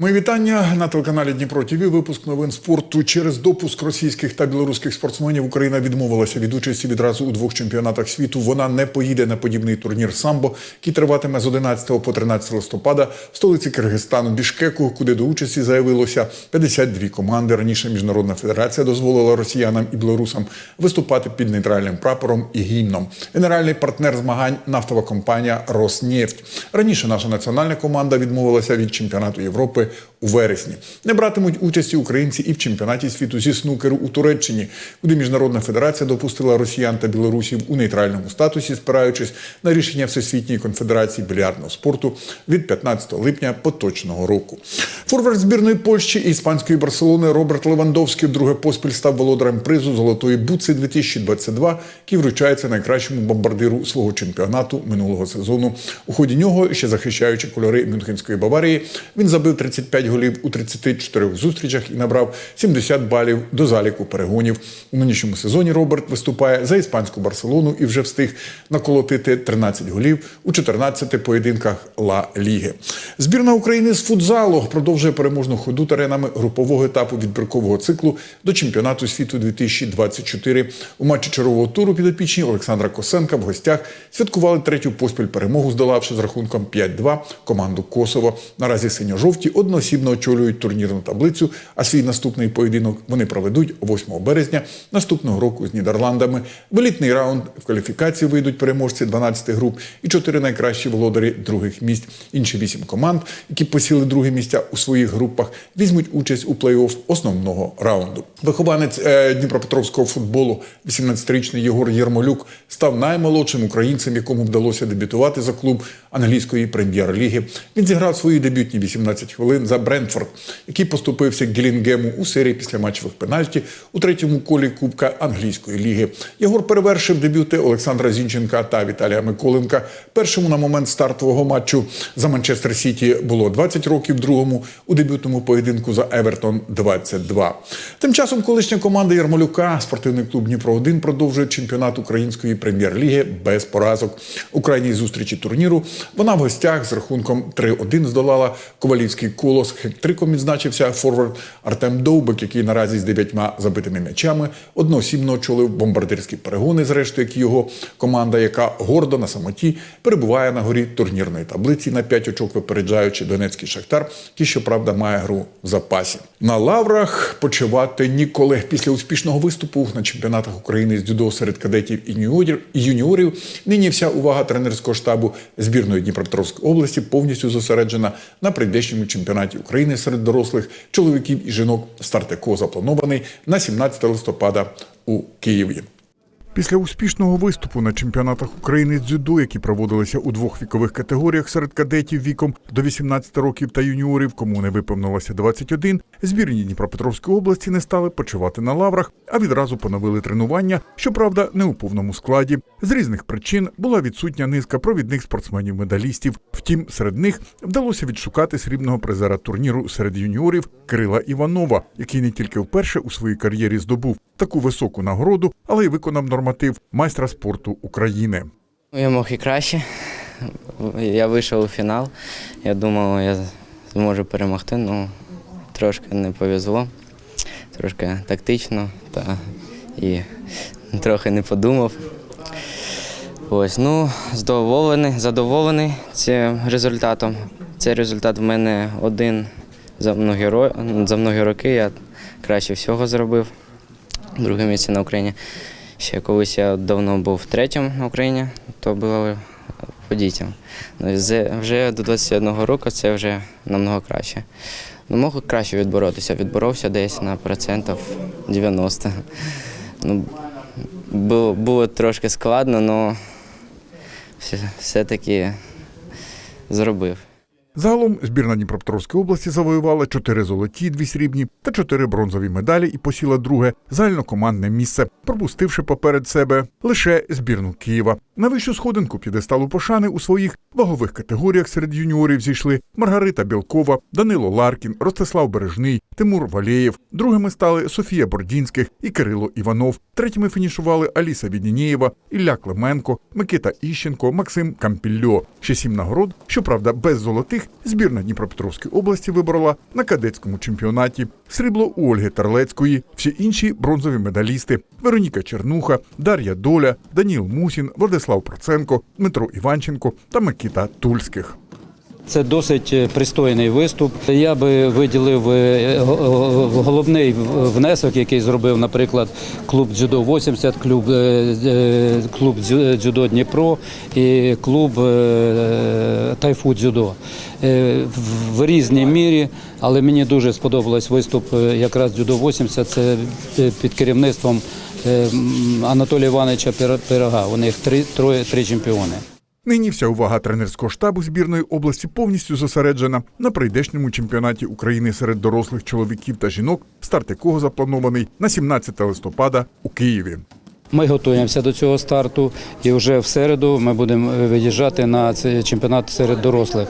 Мої вітання на телеканалі Дніпро ТВ. Випуск новин спорту. Через допуск російських та білоруських спортсменів Україна відмовилася від участі відразу у двох чемпіонатах світу. Вона не поїде на подібний турнір самбо, який триватиме з 11 по 13 листопада в столиці Киргизстану Бішкеку, куди до участі заявилося 52 команди. Раніше міжнародна федерація дозволила росіянам і білорусам виступати під нейтральним прапором і гімном. Генеральний партнер змагань нафтова компанія Роснефть. Раніше наша національна команда відмовилася від чемпіонату Європи у вересні. Не братимуть участі українці і в чемпіонаті світу зі снукеру у Туреччині, куди міжнародна федерація допустила росіян та білорусів у нейтральному статусі, спираючись на рішення Всесвітньої конфедерації більярдного спорту від 15 липня поточного року. Форвард збірної Польщі і іспанської Барселони Роберт Левандовський вдруге поспіль став володарем призу Золотої буци 2022, який вручається найкращому бомбардиру свого чемпіонату минулого сезону. У ході нього, ще захищаючи кольори Мюнхенської Баварії, він забив 35 голів у 34 зустрічах і набрав 70 балів до заліку перегонів. У нинішньому сезоні Роберт виступає за іспанську Барселону і вже встиг наколотити 13 голів у 14 поєдинках Ла Ліги. Збірна України з футзалу продовжує переможну ходу теренами групового етапу відбіркового циклу до чемпіонату світу 2024. У матчі чергового туру підопічні Олександра Косенка в гостях святкували третю поспіль перемогу, здолавши з рахунком 5-2 команду Косово. Наразі синьо-жовті одноосібно очолюють турнірну таблицю, а свій наступний поєдинок вони проведуть 8 березня наступного року з Нідерландами. В елітний раунд в кваліфікації вийдуть переможці 12 груп і чотири найкращі володарі других місць. Інші вісім команд, які посіли другі місця у своїх групах, візьмуть участь у плей-офф основного раунду. Вихованець е, Дніпропетровського футболу, 18-річний Єгор Єрмолюк, став наймолодшим українцем, якому вдалося дебютувати за клуб англійської прем'єр-ліги. Він зіграв свої дебютні 18 хвилин за Брентфорд, який поступився Гілінгему у серії після матчевих пенальті у третьому колі Кубка англійської ліги. Єгор перевершив дебюти Олександра Зінченка та Віталія Миколенка. Першому на момент стартового матчу за Манчестер Сіті було 20 років, другому у дебютному поєдинку за Евертон 22. Тим часом колишня команда Ярмолюка, спортивний клуб Дніпро 1 продовжує чемпіонат української прем'єр-ліги без поразок. У крайній зустрічі турніру вона в гостях з рахунком 3-1 здолала Ковалівський колос. Хет-триком відзначився форвард Артем Довбик, який наразі з дев'ятьма забитими м'ячами одноосібно очолив бомбардирські перегони, зрештою, як його команда, яка гордо на самоті перебуває на горі турнірної таблиці на 5 очок, випереджаючи Донецький Шахтар, який, щоправда, має гру в запасі. На лаврах почувати ніколи. Після успішного виступу на чемпіонатах України з дзюдо серед кадетів і юніорів нині вся увага тренерського штабу збірної Дніпропетровської області повністю зосереджена на прийдешньому чемпіонаті України серед дорослих чоловіків і жінок, стартеко запланований на 17 листопада у Києві. Після успішного виступу на чемпіонатах України з дзюдо, які проводилися у двох вікових категоріях серед кадетів віком до 18 років та юніорів, кому не виповнилося 21, збірні Дніпропетровської області не стали почивати на лаврах, а відразу поновили тренування, щоправда, не у повному складі. З різних причин була відсутня низка провідних спортсменів-медалістів. Втім, серед них вдалося відшукати срібного призера турніру серед юніорів Кирила Іванова, який не тільки вперше у своїй кар'єрі здобув таку високу нагороду, але й виконав норматив майстра спорту України. Ну, Я мог і краще. Я вийшов у фінал. Я думав, я зможу перемогти, але трошки не повезло, трошки тактично та і трохи не подумав. Ось, ну, задоволений, задоволений цим результатом. Цей результат в мене один за многі, за многі роки. Я краще всього зробив. Друге місце на Україні. Ще колись я давно був третім на Україні, то було по дітям. Ну, Вже до 21 року це вже намного краще. Ну, мог краще відборотися. Відборовся десь на процентів 90. Ну, було, було трошки складно, але все-таки зробив. Загалом збірна Дніпропетровської області завоювала 4 золоті, 2 срібні та 4 бронзові медалі і посіла друге загальнокомандне місце, пропустивши поперед себе лише збірну Києва. На вищу сходинку п'єдесталу пошани у своїх вагових категоріях серед юніорів зійшли Маргарита Білкова, Данило Ларкін, Ростислав Бережний, Тимур Валєєв. Другими стали Софія Бордінських і Кирило Іванов. Третіми фінішували Аліса Відінєєва, Ілля Клименко, Микита Іщенко, Максим Кампільо. Ще сім нагород, щоправда, без золотих, збірна Дніпропетровської області виборола на кадетському чемпіонаті. Срібло у Ольги Тарлецької, всі інші бронзові медалісти: Вероніка Чернуха, Дар'я Доля, Даніл Мусін, Владислав Проценко, Дмитро Іванченко та Микита Тульських. Це досить е, пристойний виступ. Я би виділив е, го- головний внесок, який зробив, наприклад, клуб дзюдо 80, клуб, е, е, клуб дзюдо Дніпро і клуб е, Тайфу дзюдо. Е, в- різній мірі, але мені дуже сподобалось виступ е, якраз дзюдо 80. Це е, під керівництвом е, Анатолія Івановича Пирога. У них три, троє, три чемпіони. Нині вся увага тренерського штабу збірної області повністю зосереджена на прийдешньому чемпіонаті України серед дорослих чоловіків та жінок, старт якого запланований на 17 листопада у Києві. Ми готуємося до цього старту, і вже в середу ми будемо виїжджати на цей чемпіонат серед дорослих.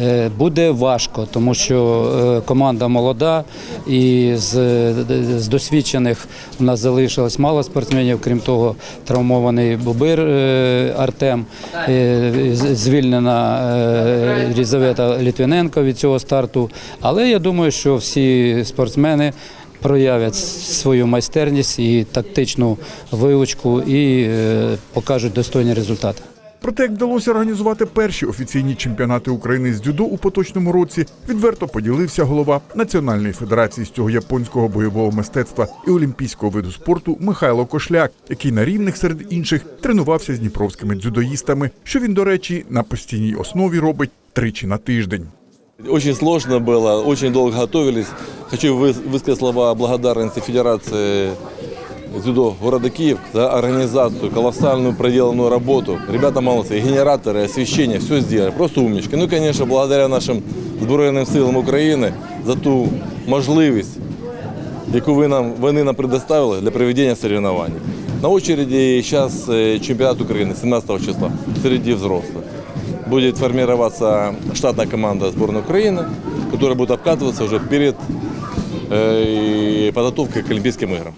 Е, Буде важко, тому що е, команда молода і з, досвідчених у нас залишилось мало спортсменів. Крім того, травмований Бубир е, Артем, е, звільнена е, Різавета Літвіненко від цього старту. Але я думаю, що всі спортсмени проявлять свою майстерність і тактичну вивучку і е, покажуть достойні результати. Про те, як вдалося організувати перші офіційні чемпіонати України з дзюдо у поточному році, відверто поділився голова Національної федерації з цього японського бойового мистецтва і олімпійського виду спорту Михайло Кошляк, який на рівних серед інших тренувався з дніпровськими дзюдоїстами, що він, до речі, на постійній основі робить тричі на тиждень. Очень сложно было, очень долго готовились. Хочу вы- высказать слова благодарности Федерации дзюдо города Киев за организацию, колоссальную проделанную работу. Ребята молодцы, и генераторы, и освещение, все сделали, просто умнички. Ну и, конечно, благодаря нашим Збройним силам України за ту можливість, яку ви нам, вони нам предоставили для проведення соревнований. На очереди сейчас э, чемпионат Украины 17 числа среди взрослых. Будет формироваться штатная команда сборной Украины, которая будет обкатываться уже перед э, подготовкой к Олимпийским играм.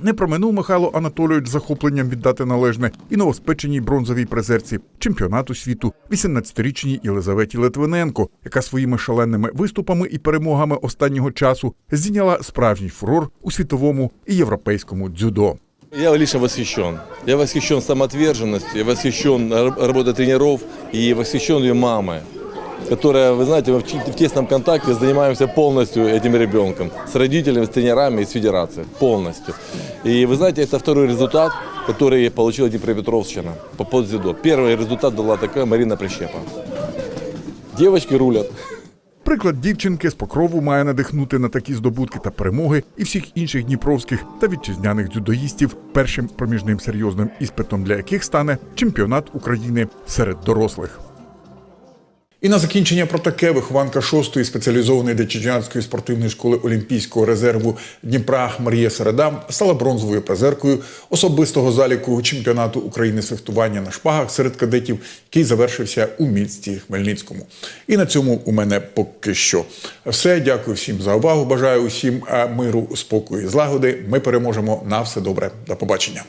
Не проминув Михайло Анатолійович захопленням віддати належне і новоспеченій бронзовій призерці чемпіонату світу 18-річній Єлизаветі Литвиненко, яка своїми шаленими виступами і перемогами останнього часу здійняла справжній фурор у світовому і європейському дзюдо. Я лично восхищен. Я восхищен самоотверженностью, я восхищен р- работой тренеров и восхищен ее мамой, которая, вы знаете, мы в ч- в тесном контакте занимаемся полностью этим ребенком, с родителями, с тренерами и с федерацией, полностью. И вы знаете, это второй результат, который получила Днепропетровщина по подзюдо. Первый результат дала такая Марина Прищепа. Девочки рулят. Приклад дівчинки з покрову має надихнути на такі здобутки та перемоги і всіх інших дніпровських та вітчизняних дзюдоїстів, першим проміжним серйозним іспитом для яких стане чемпіонат України серед дорослих. І на закінчення про таке вихованка шостої спеціалізованої дитячанської спортивної школи Олімпійського резерву Дніпра Марія Середа стала бронзовою призеркою особистого заліку чемпіонату України з фехтування на шпагах серед кадетів, який завершився у місті Хмельницькому. І на цьому у мене поки що все. Дякую всім за увагу. Бажаю усім е, миру, спокою і злагоди. Ми переможемо на все добре. До побачення.